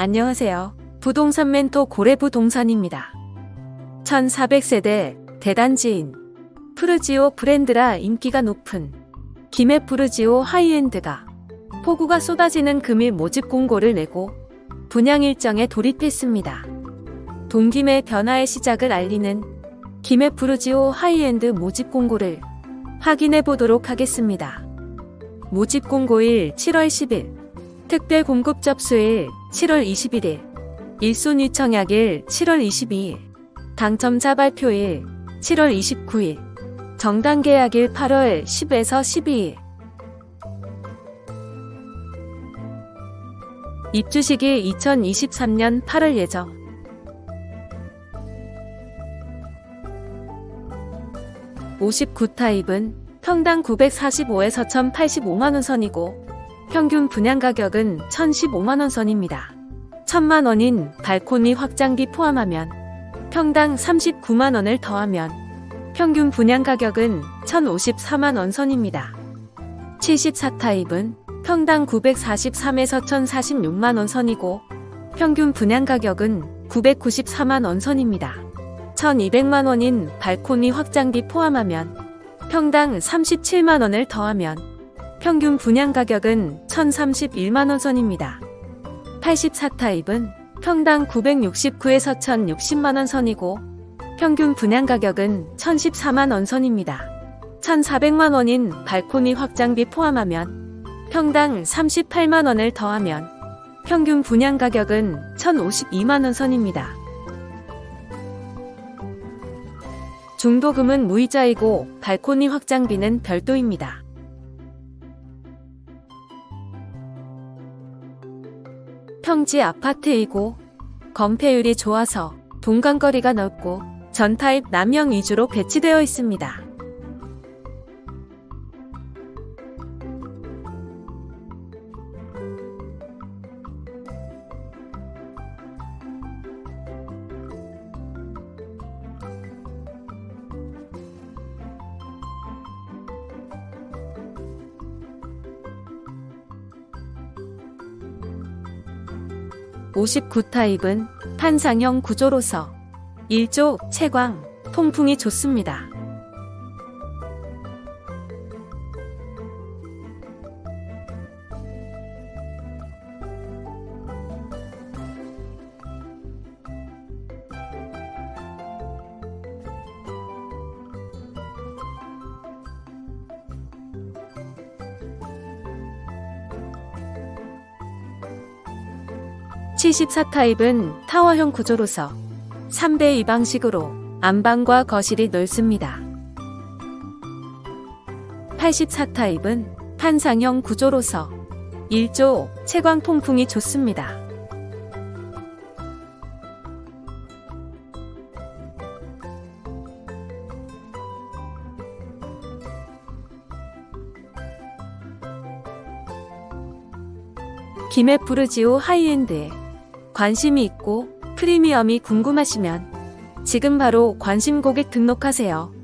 안녕하세요. 부동산 멘토 고래부동산입니다. 1400세대 대단지인 푸르지오 브랜드라 인기가 높은 김해 푸르지오 하이엔드가 폭우가 쏟아지는 금일 모집 공고를 내고 분양 일정에 돌입했습니다. 동김의 변화의 시작을 알리는 김해 푸르지오 하이엔드 모집 공고를 확인해 보도록 하겠습니다. 모집 공고일 7월 10일, 특별 공급 접수일 7월 21일, 일손 청약일 7월 22일, 당첨자 발표일 7월 29일, 정당 계약일 8월 10에서 12일. 입주 시기 2023년 8월 예정. (59 타입은) 평당 945에서 1,085만원 선이고 평균 분양 가격은 1,015만원 선입니다. 1,000만원인 발코니 확장비 포함하면 평당 39만원을 더하면 평균 분양 가격은 1,054만원 선입니다. 74 타입은 평당 943에서 1,046만원 선이고 평균 분양 가격은 994만원 선입니다. 1,200만원인 발코니 확장비 포함하면 평당 37만원을 더하면 평균 분양 가격은 1,031만원 선입니다. 84 타입은 평당 969에서 1,060만원 선이고 평균 분양 가격은 1,014만원 선입니다. 1,400만원인 발코니 확장비 포함하면 평당 38만원을 더하면 평균 분양 가격은 1,052만원 선입니다. 중도금은 무이자이고 발코니 확장비는 별도입니다. 평지 아파트이고 건폐율이 좋아서 동간거리가 넓고 전타입 남형 위주로 배치되어 있습니다. (59) 타입은 판상형 구조로서 1조 채광 통풍이 좋습니다. (74) 타입은 타워형 구조로서 3대 2 방식으로 안방과 거실이 넓습니다. 84 타입은 판상형 구조로서 1조 채광 통풍이 좋습니다. 김해 부르지오 하이엔드에 관심이 있고 프리미엄이 궁금하시면 지금 바로 관심 고객 등록하세요.